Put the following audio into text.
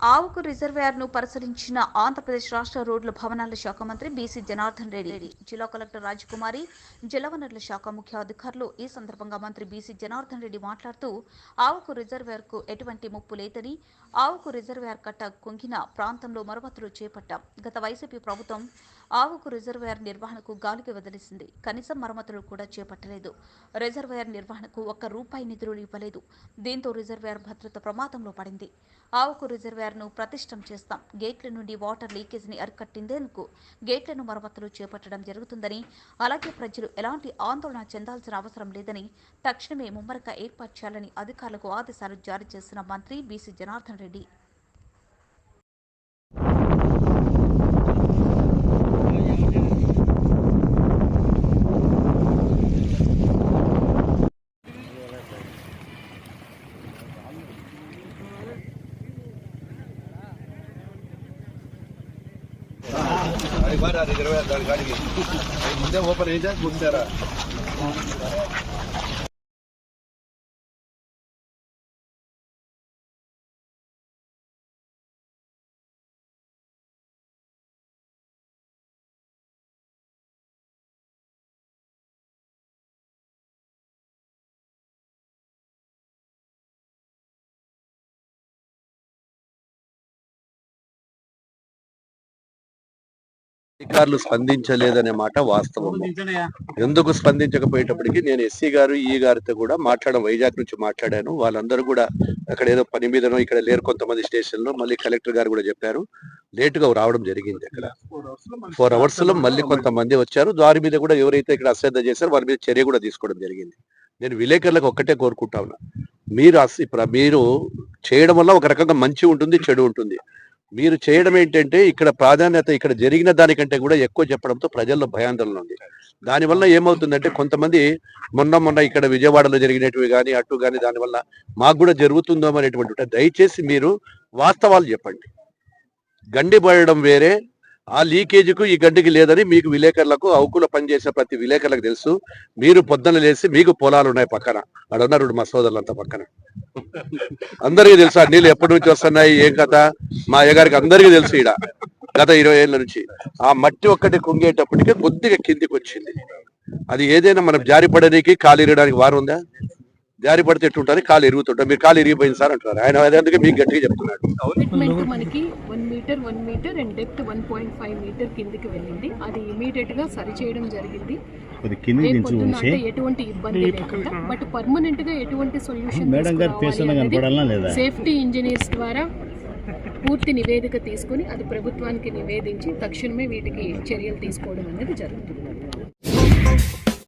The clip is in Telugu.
ఆవుకు రిజర్వాయర్ను పరిశీలించిన ఆంధ్రప్రదేశ్ రాష్ట్ర రోడ్ల భవనాల శాఖ మంత్రి బీసీ జనార్దన్ రెడ్డి జిల్లా కలెక్టర్ రాజకుమారి జలవనరుల శాఖ ముఖ్య అధికారులు ఈ సందర్భంగా మంత్రి బీసీ జనార్దన్ రెడ్డి మాట్లాడుతూ ఆవుకు రిజర్వాయర్కు ఎటువంటి ముప్పు లేదని ఆవుకు రిజర్వాయర్ కట్ట కుంగిన ప్రాంతంలో మరమ్మతులు చేపట్టాం. గత వైసీపీ ప్రభుత్వం ఆవుకు రిజర్వాయర్ నిర్వహణకు గాలికి వదిలేసింది. కనీసం మరమ్మతులు కూడా చేపట్టలేదు. రిజర్వాయర్ నిర్వహణకు ఒక్క రూపాయి నిధులు ఇవ్వలేదు. దీంతో రిజర్వాయర్ భద్రత ప్రమాదంలో పడింది. ఆవుకు రిజర్వాయర్ను ప్రతిష్టం చేస్తాం. గేట్ల నుండి వాటర్ లీకేజీని అరికట్టిందేందుకు గేట్లను మరమ్మతులు చేపట్టడం జరుగుతుందని అలాగే ప్రజలు ఎలాంటి ఆందోళన చెందాల్సిన అవసరం లేదని తక్షణమే ముమ్మరక ఏర్పాటు చేయాలని అధికారులకు ఆదేశాలు జారీ చేసిన మంత్రి బీసీ జనార్దన్ రెడ్డి. దానికి బాగా అది ఇరవై దాని గాడికి ముందే ఓపెన్ అయితే ముందారా అధికారులు స్పందించలేదనే మాట వాస్తవం. ఎందుకు స్పందించకపోయేటప్పటికి నేను ఎస్సీ గారు ఈ గారితో కూడా మాట్లాడడం వైజాగ్ నుంచి మాట్లాడాను. వాళ్ళందరూ కూడా అక్కడ ఏదో పని మీదనో ఇక్కడ లేరు కొంతమంది స్టేషన్లో మళ్ళీ కలెక్టర్ గారు కూడా చెప్పారు. లేట్గా రావడం జరిగింది అక్కడ. ఫోర్ అవర్స్లో మళ్ళీ కొంతమంది వచ్చారు. వారి మీద కూడా ఎవరైతే ఇక్కడ అశ్రద్ధ చేశారో వారి మీద చర్య కూడా తీసుకోవడం జరిగింది. నేను విలేకరులకు ఒక్కటే కోరుకుంటా ఉన్నా. మీరు మీరు చేయడం వల్ల ఒక రకంగా మంచి ఉంటుంది చెడు ఉంటుంది. మీరు చేయడం ఏంటంటే ఇక్కడ ప్రాధాన్యత ఇక్కడ జరిగిన దానికంటే కూడా ఎక్కువ చెప్పడంతో ప్రజల్లో భయాందోళన ఉంది. దానివల్ల ఏమవుతుందంటే కొంతమంది మొన్న మొన్న ఇక్కడ విజయవాడలో జరిగినవి కానీ అటు కానీ దానివల్ల మాకు కూడా జరుగుతుందో అనేటువంటి దయచేసి మీరు వాస్తవాలు చెప్పండి. గండి పడడం వేరే ఆ లీకేజీకు ఈ గడ్డికి లేదని మీకు విలేకరులకు అవుకుల పనిచేసే ప్రతి విలేకరులకు తెలుసు. మీరు పొద్దున లేసి మీకు పొలాలు ఉన్నాయి పక్కన. అక్కడ ఉన్నారు మా సోదరులంతా పక్కన. అందరికీ తెలుసు ఆ నీళ్ళు ఎప్పటి నుంచి వస్తున్నాయి ఏం కథ? మా అయ్యగారికి అందరికీ తెలుసు ఈడ గత ఇరవై ఏళ్ళ నుంచి. ఆ మట్టి ఒక్కటి కుంగేటప్పటికే కొద్దిగా కిందికి వచ్చింది. అది ఏదైనా మనం జారి పడడానికి కాలు వారం వారు ఉందా? జారి పడితే ఎట్టుంటుంది కాలు ఇరుగుతుంటాం మీరు కాలు ఇరిగిపోయింది సార్ అంటారు ఆయన అదే అందుకే మీకు గట్టిగా చెప్తున్నాడు. మనకి one metre one metre and depth one point five metre కిందికి వెళ్ళింది. అది ఇమీడియట్గా సరి చేయడం జరిగింది. ఎటువంటి ఇబ్బంది లేకుండా బట్ పర్మనెంట్గా ఎటువంటి సొల్యూషన్ సేఫ్టీ ఇంజనీర్స్ ద్వారా పూర్తి నివేదిక తీసుకొని అది ప్రభుత్వానికి నివేదించి తక్షణమే వీటికి చర్యలు తీసుకోవడం అనేది జరుగుతుంది.